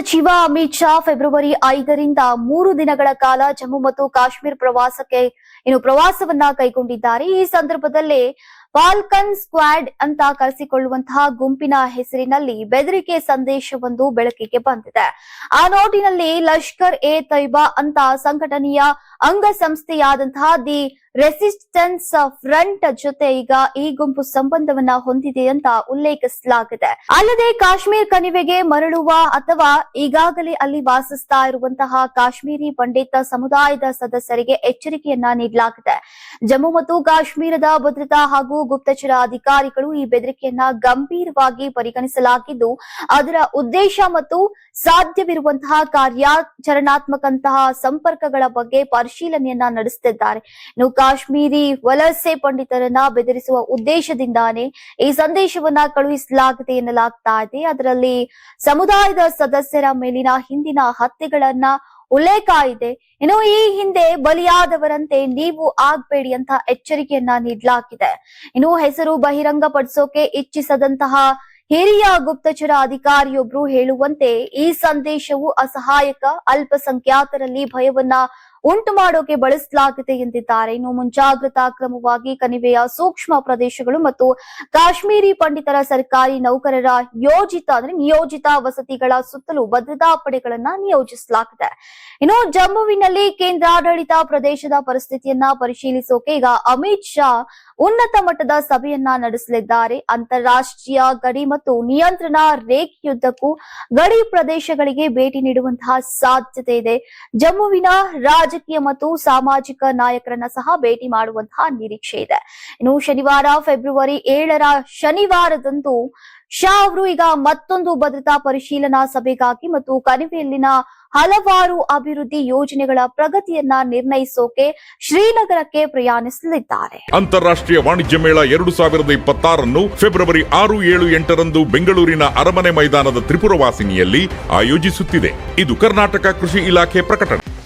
ಸಚಿವ ಅಮಿತ್ ಶಾ ಫೆಬ್ರವರಿ ಐದರಿಂದ ಮೂರು ದಿನಗಳ ಕಾಲ ಜಮ್ಮು ಮತ್ತು ಕಾಶ್ಮೀರ ಪ್ರವಾಸಕ್ಕೆ, ಇನ್ನು ಪ್ರವಾಸವನ್ನ ಕೈಗೊಂಡಿದ್ದಾರೆ. ಈ ಸಂದರ್ಭದಲ್ಲಿ ಫಾಲ್ಕನ್ ಸ್ಕ್ವಾಡ್ ಅಂತ ಕರೆಸಿಕೊಳ್ಳುವಂತಹ ಗುಂಪಿನ ಹೆಸರಿನಲ್ಲಿ ಬೆದರಿಕೆ ಸಂದೇಶವೊಂದು ಬೆಳಕಿಗೆ ಬಂದಿದೆ. ಆ ನೋಟಿನಲ್ಲಿ ಲಷ್ಕರ್ ಎ ತೈಬಾ ಅಂತ ಸಂಘಟನೆಯ ಅಂಗಸಂಸ್ಥೆಯಾದಂತಹ ದಿ ರೆಸಿಸ್ಟೆನ್ಸ್ ಫ್ರಂಟ್ ಜೊತೆ ಈಗ ಈ ಗುಂಪು ಸಂಬಂಧವನ್ನ ಹೊಂದಿದೆ ಅಂತ ಉಲ್ಲೇಖಿಸಲಾಗಿದೆ. ಅಲ್ಲದೆ ಕಾಶ್ಮೀರ್ ಕಣಿವೆಗೆ ಮರಳುವ ಅಥವಾ ಈಗಾಗಲೇ ಅಲ್ಲಿ ವಾಸಿಸ್ತಾ ಇರುವಂತಹ ಕಾಶ್ಮೀರಿ ಪಂಡಿತ ಸಮುದಾಯದ ಸದಸ್ಯರಿಗೆ ಎಚ್ಚರಿಕೆಯನ್ನ ನೀಡಲಾಗಿದೆ. ಜಮ್ಮು ಮತ್ತು ಕಾಶ್ಮೀರದ ಭದ್ರತಾ ಹಾಗೂ ಗುಪ್ತಚರ ಅಧಿಕಾರಿಗಳು ಈ ಬೆದರಿಕೆಯನ್ನ ಗಂಭೀರವಾಗಿ ಪರಿಗಣಿಸಲಾಗಿದ್ದು, ಅದರ ಉದ್ದೇಶ ಮತ್ತು ಸಾಧ್ಯವಿರುವಂತಹ ಕಾರ್ಯಾಚರಣಾತ್ಮಕಂತಹ ಸಂಪರ್ಕಗಳ ಬಗ್ಗೆ ಪರಿಶೀಲನೆಯನ್ನ ನಡೆಸುತ್ತಿದ್ದಾರೆ ಇನ್ನು ಕಾಶ್ಮೀರಿ ವಲಸೆ ಪಂಡಿತರನ್ನ ಬೆದರಿಸುವ ಉದ್ದೇಶದಿಂದಾನೇ ಈ ಸಂದೇಶವನ್ನ ಕಳುಹಿಸಲಾಗಿದೆ ಎನ್ನಲಾಗ್ತಾ ಇದೆ. ಅದರಲ್ಲಿ ಸಮುದಾಯದ ಸದಸ್ಯರ ಮೇಲಿನ ಹಿಂದಿನ ಹತ್ಯೆಗಳನ್ನ ಉಲ್ಲೇಖ ಇದೆ ಇನ್ನು ಈ ಹಿಂದೆ ಬಲಿಯಾದವರಂತೆ ನೀವು ಆಗ್ಬೇಡಿ ಅಂತ ಎಚ್ಚರಿಕೆಯನ್ನ ನೀಡಲಾಗಿದೆ. ಇನ್ನು ಹೆಸರು ಬಹಿರಂಗ ಪಡಿಸೋಕೆ ಇಚ್ಛಿಸದಂತಹ ಹಿರಿಯ ಗುಪ್ತಚರ ಅಧಿಕಾರಿಯೊಬ್ರು ಹೇಳುವಂತೆ ಈ ಸಂದೇಶವು ಅಸಹಾಯಕ, ಅಲ್ಪಸಂಖ್ಯಾತರಲ್ಲಿ ಭಯವನ್ನ ಉಂಟು ಮಾಡೋಕೆ ಬಳಸಲಾಗಿದೆ ಎಂದಿದ್ದಾರೆ ಇನ್ನು ಮುಂಜಾಗ್ರತಾ ಕ್ರಮವಾಗಿ ಕಣಿವೆಯ ಸೂಕ್ಷ್ಮ ಪ್ರದೇಶಗಳು ಮತ್ತು ಕಾಶ್ಮೀರಿ ಪಂಡಿತರ ಸರ್ಕಾರಿ ನೌಕರರ ಯೋಜಿತ, ಅಂದ್ರೆ ನಿಯೋಜಿತ ವಸತಿಗಳ ಸುತ್ತಲೂ ಭದ್ರತಾ ಪಡೆಗಳನ್ನ ನಿಯೋಜಿಸಲಾಗಿದೆ ಇನ್ನು ಜಮ್ಮುವಿನಲ್ಲಿ ಕೇಂದ್ರಾಡಳಿತ ಪ್ರದೇಶದ ಪರಿಸ್ಥಿತಿಯನ್ನ ಪರಿಶೀಲಿಸೋಕೆ ಈಗ ಅಮಿತ್ ಶಾ ಉನ್ನತ ಮಟ್ಟದ ಸಭೆಯನ್ನ ನಡೆಸಲಿದ್ದಾರೆ. ಅಂತಾರಾಷ್ಟ್ರೀಯ ಗಡಿ ಮತ್ತು ನಿಯಂತ್ರಣ ರೇಖೆಯುದ್ದಕ್ಕೂ ಗಡಿ ಪ್ರದೇಶಗಳಿಗೆ ಭೇಟಿ ನೀಡುವಂತಹ ಸಾಧ್ಯತೆ ಇದೆ. ಜಮ್ಮುವಿನ ರಾಜಕೀಯ ಮತ್ತು ಸಾಮಾಜಿಕ ನಾಯಕರನ್ನ ಸಹ ಭೇಟಿ ಮಾಡುವಂತಹ ನಿರೀಕ್ಷೆ ಇದೆ. ಇನ್ನು ಶನಿವಾರ, ಫೆಬ್ರವರಿ ಏಳರ ಶನಿವಾರದಂದು ಶಾ ಅವರು ಈಗ ಮತ್ತೊಂದು ಭದ್ರತಾ ಪರಿಶೀಲನಾ ಸಭೆಗಾಗಿ ಮತ್ತು ಕಣಿವೆಯಲ್ಲಿನ ಹಲವಾರು ಅಭಿವೃದ್ಧಿ ಯೋಜನೆಗಳ ಪ್ರಗತಿಯನ್ನ ನಿರ್ಣಯಿಸೋಕೆ ಶ್ರೀನಗರಕ್ಕೆ ಪ್ರಯಾಣಿಸಲಿದ್ದಾರೆ. ಅಂತಾರಾಷ್ಟ್ರೀಯ ವಾಣಿಜ್ಯ ಮೇಳ ಎರಡು ಸಾವಿರದ ಇಪ್ಪತ್ತಾರನ್ನು ಫೆಬ್ರವರಿ ಆರು, ಏಳು, ಎಂಟರಂದು ಬೆಂಗಳೂರಿನ ಅರಮನೆ ಮೈದಾನದ ತ್ರಿಪುರವಾಸಿನಿಯಲ್ಲಿ ಆಯೋಜಿಸುತ್ತಿದೆ. ಇದು ಕರ್ನಾಟಕ ಕೃಷಿ ಇಲಾಖೆ ಪ್ರಕಟಣೆ.